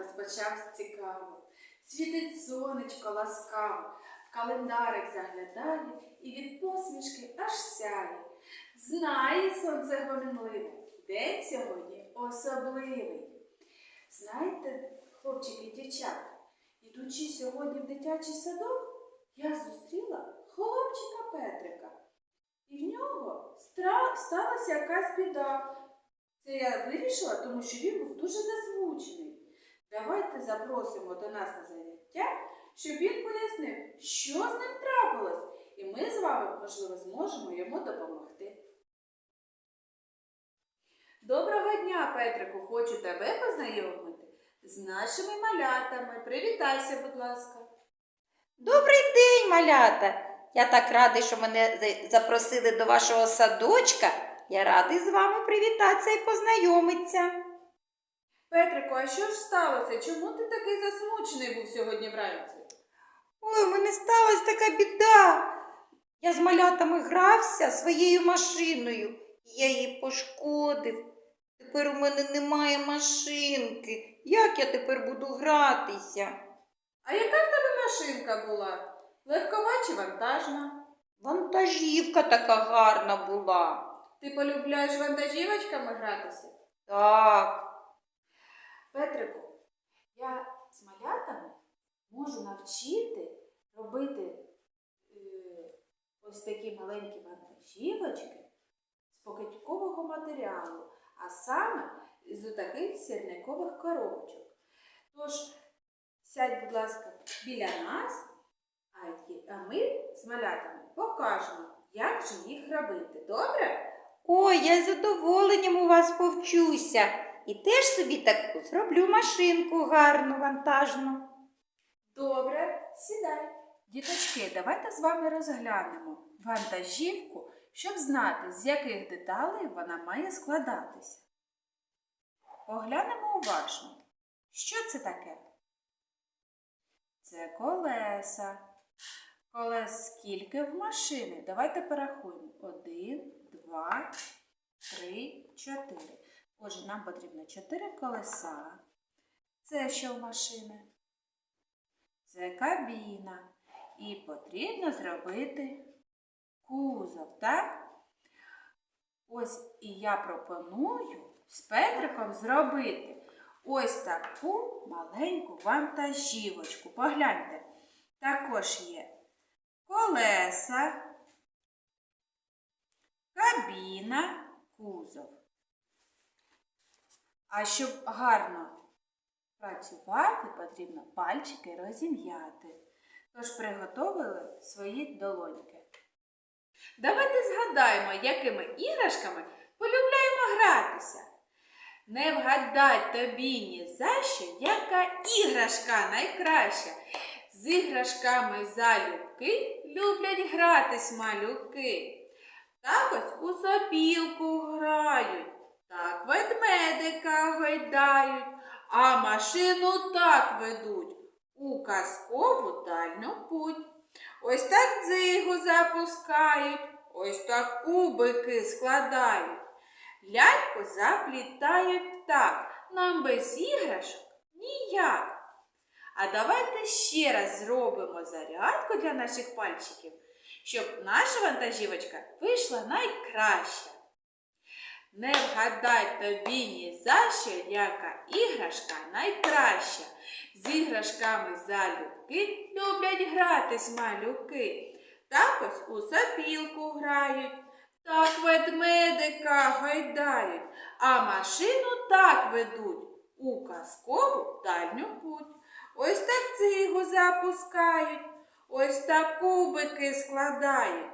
розпочався цікаво. Світить сонечко ласкаво, в календарик заглядає і від посмішки аж сяє. Знає сонце гомінливе, день сьогодні особливий. Знаєте, хлопчики і дівчата, ідучи сьогодні в дитячий садок, я зустріла хлопчика Петрика. І в нього стра- сталася якась біда. Це я вирішила, тому що він був дуже засмучений. Давайте запросимо до нас на заняття, щоб він пояснив, що з ним трапилось, і ми з вами, можливо, зможемо йому допомогти. Доброго дня, Петрику! Хочу тебе познайомити з нашими малятами. Привітайся, будь ласка. Добрий день, малята! Я так радий, що мене запросили до вашого садочка. Я радий з вами привітатися і познайомитися. Петрику, а що ж сталося? Чому ти такий засмучений був сьогодні вранці? Ой, у мене сталася така біда. Я з малятами грався своєю машиною, я її пошкодив. Тепер у мене немає машинки. Як я тепер буду гратися? А яка в тебе машинка була? Легкова чи вантажна? Вантажівка така гарна була. Ти полюбляєш вантажівочками гратися? Так. Петрику, я з малятами можу навчити робити е, ось такі маленькі вантажівочки з покидькового матеріалу, а саме з таких сірникових коробочок. Тож, сядь, будь ласка, біля нас, а, ми з малятами покажемо, як же їх робити. Добре? Ой, я з задоволенням у вас повчуся. І теж собі таку зроблю машинку гарну, вантажну. Добре, сідай. Діточки, давайте з вами розглянемо вантажівку, щоб знати, з яких деталей вона має складатися. Поглянемо уважно. Що це таке? Це колеса. Колес скільки в машини? Давайте порахуємо. Один, два, три, чотири. Отже, нам потрібно чотири колеса. Це що в машини? Це кабіна. І потрібно зробити кузов, так? Ось і я пропоную з Петриком зробити ось таку маленьку вантажівочку. Погляньте, також є колеса, кабіна, кузов. А щоб гарно Працювати потрібно пальчики розім'яти. Тож приготовили свої долоньки. Давайте згадаємо, якими іграшками полюбляємо гратися. Не вгадай тобі ні за що, яка іграшка найкраща. З іграшками залюбки люблять гратись малюки. Так ось у сопілку грають, так ведмедика гойдають а машину так ведуть у казкову дальню путь. Ось так дзигу запускають, ось так кубики складають. Ляльку заплітають так, нам без іграшок ніяк. А давайте ще раз зробимо зарядку для наших пальчиків, щоб наша вантажівочка вийшла найкраща. Не вгадай тобі ні за що, яка іграшка найкраща. З іграшками залюбки люблять гратись малюки. Так ось у сопілку грають, так ведмедика гойдають, а машину так ведуть у казкову дальню путь. Ось так цигу запускають, ось так кубики складають.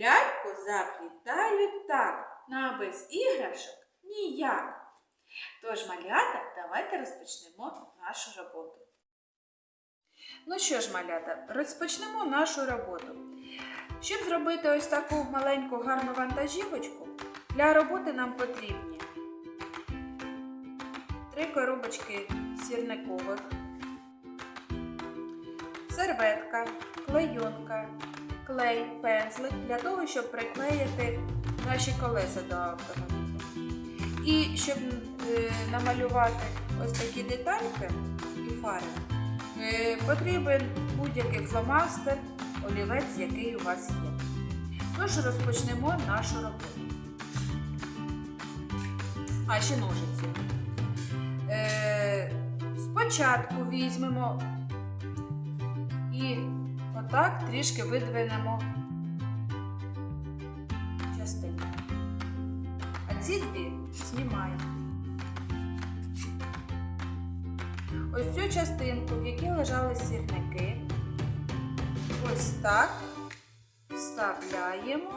Ляльку заплітають так на без іграшок ніяк. Тож, малята, давайте розпочнемо нашу роботу. Ну що ж, малята, розпочнемо нашу роботу. Щоб зробити ось таку маленьку гарну вантажівочку, для роботи нам потрібні три коробочки сірникових, серветка, клейонка, клей, пензлик для того, щоб приклеїти наші колеса до автомобіля. І щоб е, намалювати ось такі детальки і фари, е, потрібен будь-який фломастер, олівець, який у вас є. Тож розпочнемо нашу роботу. А ще ножиці. Е, спочатку візьмемо і отак трішки видвинемо ці дві знімаємо. Ось цю частинку, в якій лежали сірники, ось так вставляємо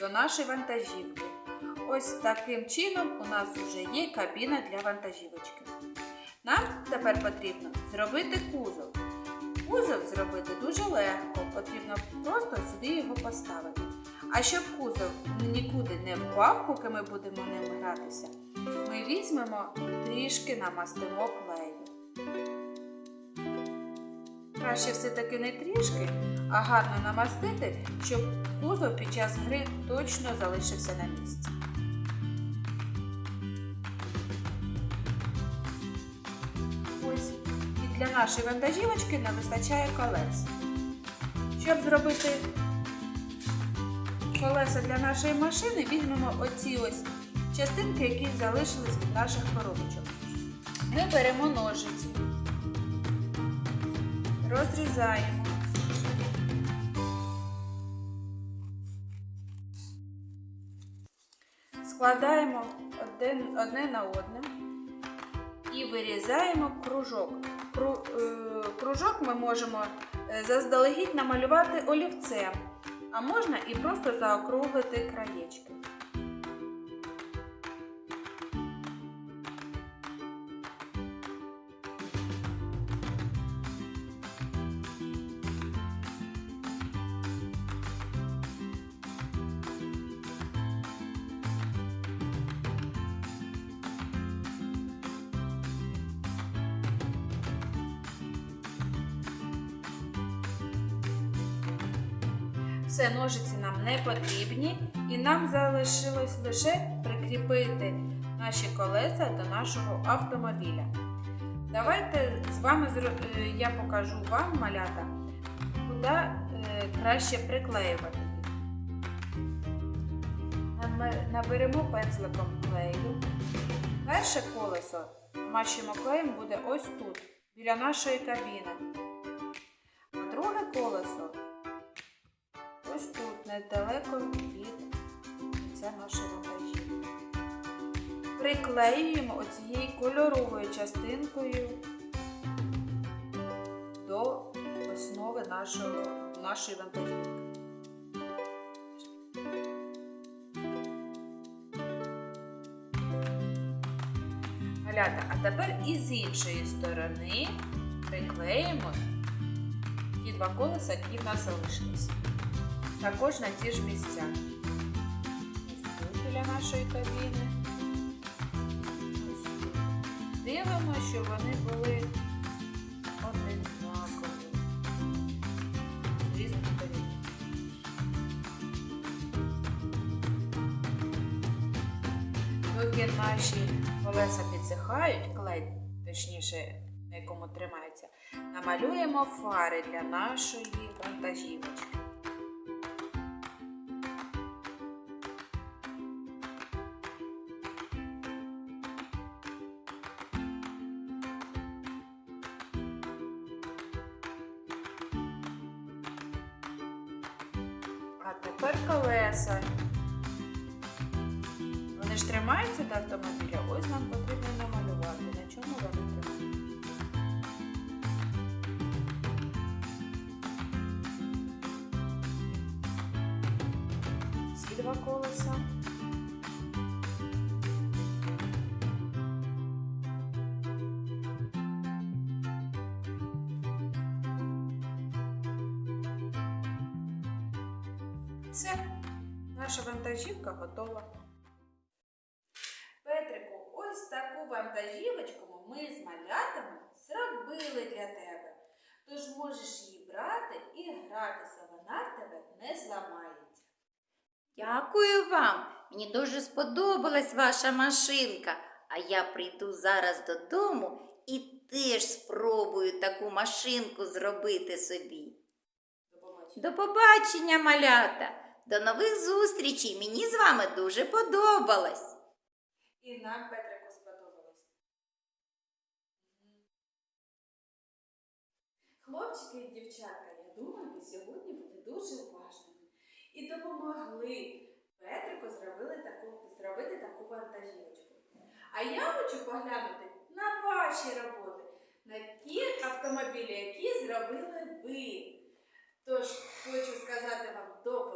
до нашої вантажівки. Ось таким чином у нас вже є кабіна для вантажівочки. Нам тепер потрібно зробити кузов. Кузов зробити дуже легко, потрібно просто сюди його поставити. А щоб кузов нікуди не впав, поки ми будемо ним гратися, ми візьмемо трішки намастимо клею. Краще все-таки не трішки, а гарно намастити, щоб кузов під час гри точно залишився на місці. Ось і для нашої вантажівочки не вистачає колес. Щоб зробити колеса для нашої машини, візьмемо оці ось частинки, які залишились від наших коробочок. Ми беремо ножиці, розрізаємо. Складаємо одне на одне і вирізаємо кружок. Кру, е, кружок ми можемо е, заздалегідь намалювати олівцем, а можна і просто заокруглити краєчки. Все, ножиці нам не потрібні, і нам залишилось лише прикріпити наші колеса до нашого автомобіля. Давайте з вами е, я покажу вам, малята, куди е, краще приклеювати їх. Наберемо пензликом клею. Перше колесо мащимо клеєм буде ось тут, біля нашої кабіни. Ось тут, недалеко від кінця нашої вантажівки. Приклеюємо оцією кольоровою частинкою до основи нашого, нашої вантажівки. Малята, а тепер і з іншої сторони приклеїмо ті два колеса, які в нас залишились. Також на ті ж місця. Ось біля нашої кабіни. Ось. Дивимося, що вони були одинакові. З різних сторін. Доки наші колеса підсихають, клей, точніше, на якому тримається, намалюємо фари для нашої вантажівочки. Тепер колеса. Вони ж тримаються до автомобіля, ось нам потрібно намалювати, на чому вони тримаються. Ці два колеса. Все, наша вантажівка готова. Петрику, ось таку вантажівочку ми з малятами зробили для тебе. Тож можеш її брати і гратися, вона в тебе не зламається. Дякую вам. Мені дуже сподобалась ваша машинка. А я прийду зараз додому і теж спробую таку машинку зробити собі. До побачення. До побачення, малята! До нових зустрічей! Мені з вами дуже подобалось. І нам, Петрику, сподобалось. Хлопчики і дівчатка, я думаю, ви сьогодні були дуже уважними і допомогли Петрику зробили таку, зробити таку вантажівочку. А я хочу поглянути на ваші роботи, на ті автомобілі, які зробили ви. Тож хочу сказати вам до